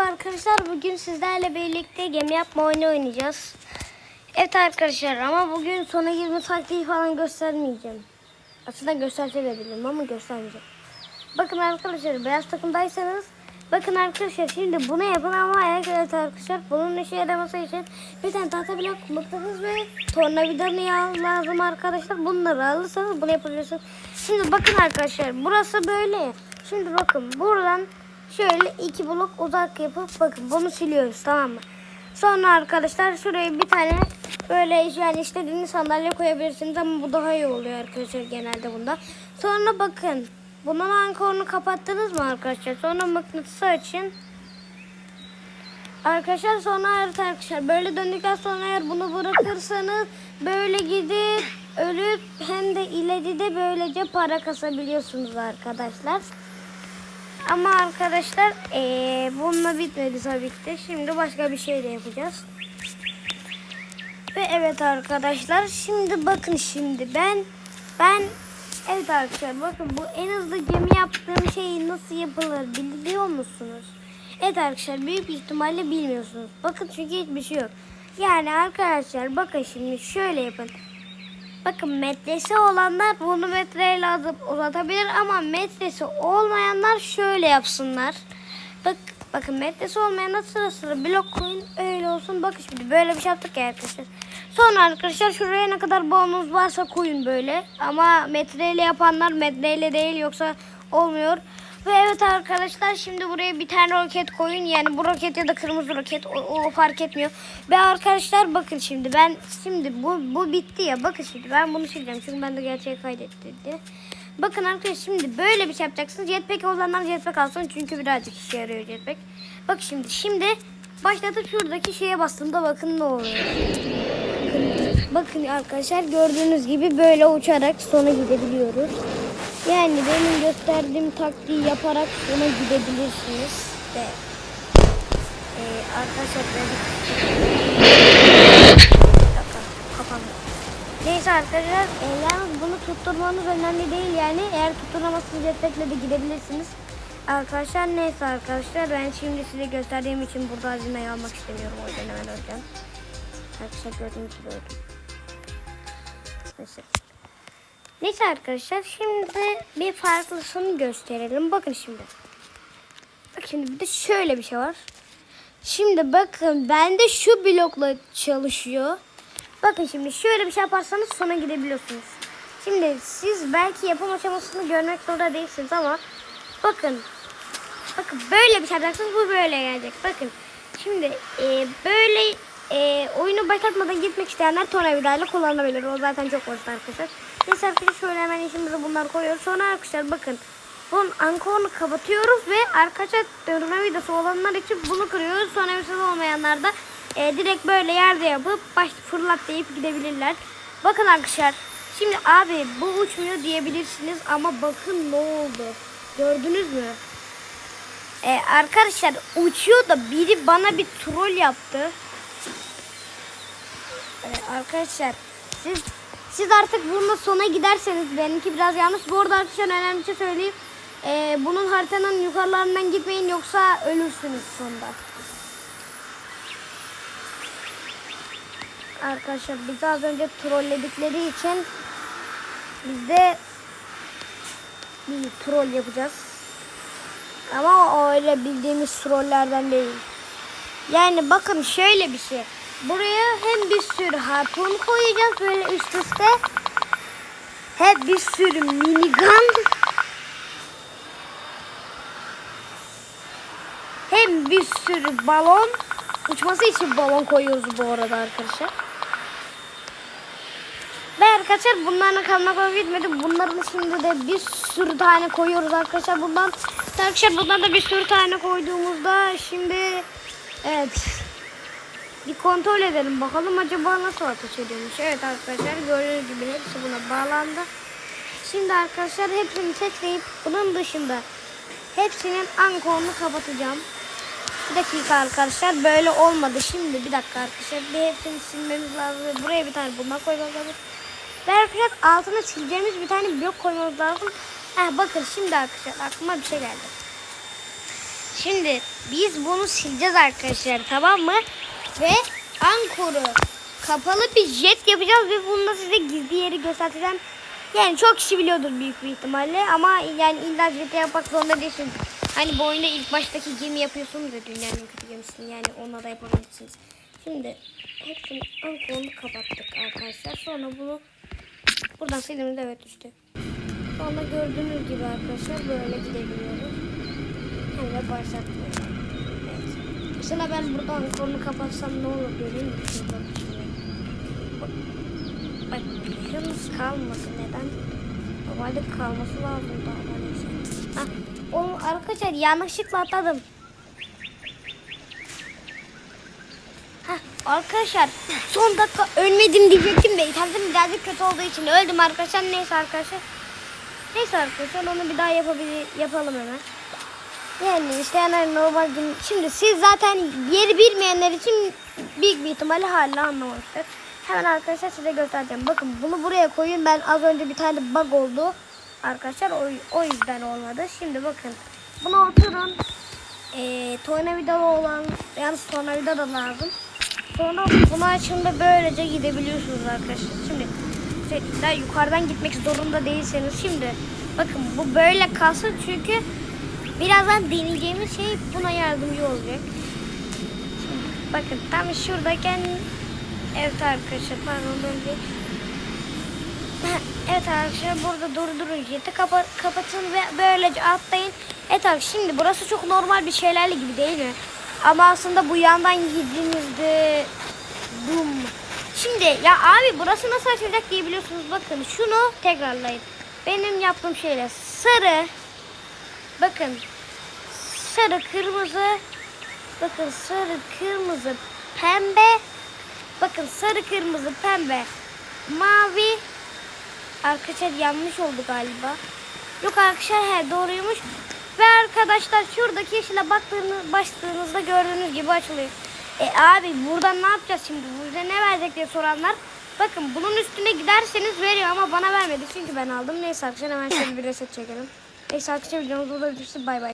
Merhaba arkadaşlar. Bugün sizlerle birlikte gemi yapma oyunu oynayacağız. Evet arkadaşlar ama bugün sona girme taktiği falan göstermeyeceğim. Aslında göstersebilirim ama göstermeyeceğim. Bakın arkadaşlar beyaz takımdaysanız bakın arkadaşlar şimdi bunu yapın ama evet arkadaşlar bunun işe yaraması için bir tane tahta blok mıknatıs ve tornavidanı lazım arkadaşlar. Bunları alırsanız bunu yapabilirsiniz. Şimdi bakın arkadaşlar burası böyle. Şimdi bakın buradan şöyle iki blok uzak yapıp bakın bunu siliyoruz tamam mı? Sonra arkadaşlar şuraya bir tane böyle yani istediğiniz sandalye koyabilirsiniz ama bu daha iyi oluyor arkadaşlar genelde bunda. Sonra bakın bunun ankorunu kapattınız mı arkadaşlar? Sonra mıknatısı açın. Arkadaşlar sonra evet arkadaşlar böyle döndükten sonra eğer bunu bırakırsanız böyle gidip ölüp hem de ileride böylece para kasabiliyorsunuz arkadaşlar. Ama arkadaşlar eee bununla bitmedi tabii ki. Şimdi başka bir şey de yapacağız. Ve evet arkadaşlar şimdi bakın şimdi ben ben evet arkadaşlar bakın bu en hızlı gemi yaptığım şey nasıl yapılır biliyor musunuz? Evet arkadaşlar büyük ihtimalle bilmiyorsunuz. Bakın çünkü hiçbir şey yok. Yani arkadaşlar bakın şimdi şöyle yapın. Bakın metresi olanlar bunu metreyle alıp uzatabilir ama metresi olmayanlar şöyle yapsınlar. Bak, bakın metresi olmayanlar sıra sıra blok koyun öyle olsun. Bakın şimdi böyle bir şey yaptık ya arkadaşlar. Sonra arkadaşlar şuraya ne kadar bonus varsa koyun böyle. Ama metreyle yapanlar metreyle değil yoksa olmuyor. Ve evet arkadaşlar şimdi buraya bir tane roket koyun. Yani bu roket ya da kırmızı roket o, o fark etmiyor. Ve arkadaşlar bakın şimdi ben şimdi bu bu bitti ya. Bakın şimdi ben bunu sileceğim. Çünkü ben de gerçeği kaydettirdi. Bakın arkadaşlar şimdi böyle bir şey yapacaksınız. Jetpack olanlar jetpack alsın. Çünkü birazcık işe yarıyor jetpack. Bak şimdi şimdi başlatıp şuradaki şeye bastığımda bakın ne oluyor. Bakın arkadaşlar gördüğünüz gibi böyle uçarak sona gidebiliyoruz. Yani benim gösterdiğim taktiği yaparak sona gidebilirsiniz. De. Ee, arkadaşlar. Neyse arkadaşlar e, yalnız bunu tutturmanız önemli değil yani. Eğer tutturamazsınız jetpack'le de gidebilirsiniz. Arkadaşlar neyse arkadaşlar ben şimdi size gösterdiğim için burada hazineyi almak istemiyorum. O yüzden hemen öleceğim. Arkadaşlar gördüğünüz gibi öldüm. Neyse. Neyse arkadaşlar şimdi bir farklısını gösterelim. Bakın şimdi. Bak şimdi bir de şöyle bir şey var. Şimdi bakın bende şu blokla çalışıyor. Bakın şimdi şöyle bir şey yaparsanız sona gidebiliyorsunuz. Şimdi siz belki yapım aşamasını görmek zorunda değilsiniz ama bakın. Bakın böyle bir şey yapacaksınız bu böyle gelecek. Bakın şimdi e, böyle e, oyunu başlatmadan gitmek isteyenler tornavidayla kullanabilir. O zaten çok basit arkadaşlar. Neyse arkadaşlar şöyle hemen işimize bunları koyuyoruz. Sonra arkadaşlar bakın. Bunun ankorunu kapatıyoruz ve arkadaşlar tornavidası olanlar için bunu kırıyoruz. Sonra bir olmayanlar da e, direkt böyle yerde yapıp baş fırlat deyip gidebilirler. Bakın arkadaşlar. Şimdi abi bu uçmuyor diyebilirsiniz ama bakın ne oldu. Gördünüz mü? Ee, arkadaşlar uçuyor da biri bana bir troll yaptı. Ee, arkadaşlar siz siz artık bununla sona giderseniz benimki biraz yanlış. Bu arada arkadaşlar önemli bir şey söyleyeyim. Ee, bunun haritanın yukarılarından gitmeyin yoksa ölürsünüz sonunda. Arkadaşlar bizi az önce trolledikleri için biz de bir troll yapacağız. Ama o öyle bildiğimiz trollerden değil. Yani bakın şöyle bir şey. Buraya hem bir sürü harpun koyacağız böyle üst üste. Hem bir sürü minigun. Hem bir sürü balon. Uçması için balon koyuyoruz bu arada arkadaşlar. Ve arkadaşlar bunların kalmak bitmedi. Bunların şimdi de bir sürü tane koyuyoruz arkadaşlar. Bundan arkadaşlar bundan da bir sürü tane koyduğumuzda şimdi evet bir kontrol edelim bakalım acaba nasıl ateş ediyormuş. Evet arkadaşlar gördüğünüz gibi hepsi buna bağlandı. Şimdi arkadaşlar hepsini seçleyip bunun dışında hepsinin ankorunu kapatacağım. Bir dakika arkadaşlar böyle olmadı. Şimdi bir dakika arkadaşlar bir hepsini silmemiz lazım. Buraya bir tane bundan koymamız lazım. Ve arkadaşlar altına sileceğimiz bir tane blok koymamız lazım. Heh, bakın şimdi arkadaşlar aklıma bir şey geldi. Şimdi biz bunu sileceğiz arkadaşlar tamam mı? Ve Ankor'u kapalı bir jet yapacağız ve bunu size gizli yeri göstereceğim. Yani çok kişi biliyordur büyük bir ihtimalle ama yani illa jet yapmak zorunda değilsiniz. Hani bu oyunda ilk baştaki gemi yapıyorsunuz ya dünyanın en kötü gemisini yani onunla da yapabilirsiniz. Şimdi hepsini Ankor'unu kapattık arkadaşlar. Sonra bunu buradan sildiğimizde evet işte. Sonra gördüğünüz gibi arkadaşlar böyle gidebiliyoruz. Hem de başlatmıyor. Mesela ben buradan kolunu kapatsam ne olur göreyim mi? Bak, bakın kalmadı. Neden? Normalde kalması lazım da ama neyse. Ha, onu arkadaşlar yanlışlıkla atladım. Heh, arkadaşlar son dakika ölmedim diyecektim de internetim birazcık kötü olduğu için öldüm arkadaşlar. Neyse arkadaşlar. Neyse arkadaşlar onu bir daha yapabilir, yapalım hemen. Yani işte yani normal gün. Şimdi siz zaten yeri bilmeyenler için büyük bir ihtimalle hala anlamamıştır. Hemen arkadaşlar size göstereceğim. Bakın bunu buraya koyun. Ben az önce bir tane bug oldu. Arkadaşlar o, o yüzden olmadı. Şimdi bakın. Buna oturun. Ee, tornavida olan yalnız tornavida da lazım. Sonra bunu açınca böylece gidebiliyorsunuz arkadaşlar. Şimdi daha yukarıdan gitmek zorunda değilseniz şimdi bakın bu böyle kalsın çünkü birazdan deneyeceğimiz şey buna yardımcı olacak. Şimdi bakın tam şuradayken evet arkadaşlar pardon önce Evet arkadaşlar burada durdurun jeti kapa kapatın ve böylece atlayın. Evet arkadaşlar şimdi burası çok normal bir şeylerle gibi değil mi? Ama aslında bu yandan girdiğinizde Bum. Şimdi ya abi burası nasıl açılacak diye biliyorsunuz. Bakın şunu tekrarlayın. Benim yaptığım şeyle sarı. Bakın sarı kırmızı. Bakın sarı kırmızı pembe. Bakın sarı kırmızı pembe mavi. Arkadaşlar yanlış oldu galiba. Yok arkadaşlar he doğruymuş. Ve arkadaşlar şuradaki yeşile baktığınız, bastığınızda gördüğünüz gibi açılıyor. E abi buradan ne yapacağız şimdi? Bize ne verecek diye soranlar. Bakın bunun üstüne giderseniz veriyor ama bana vermedi. Çünkü ben aldım. Neyse arkadaşlar hemen şöyle bir reset çekelim. Neyse arkadaşlar videomuz burada bitirsin. Bay bay.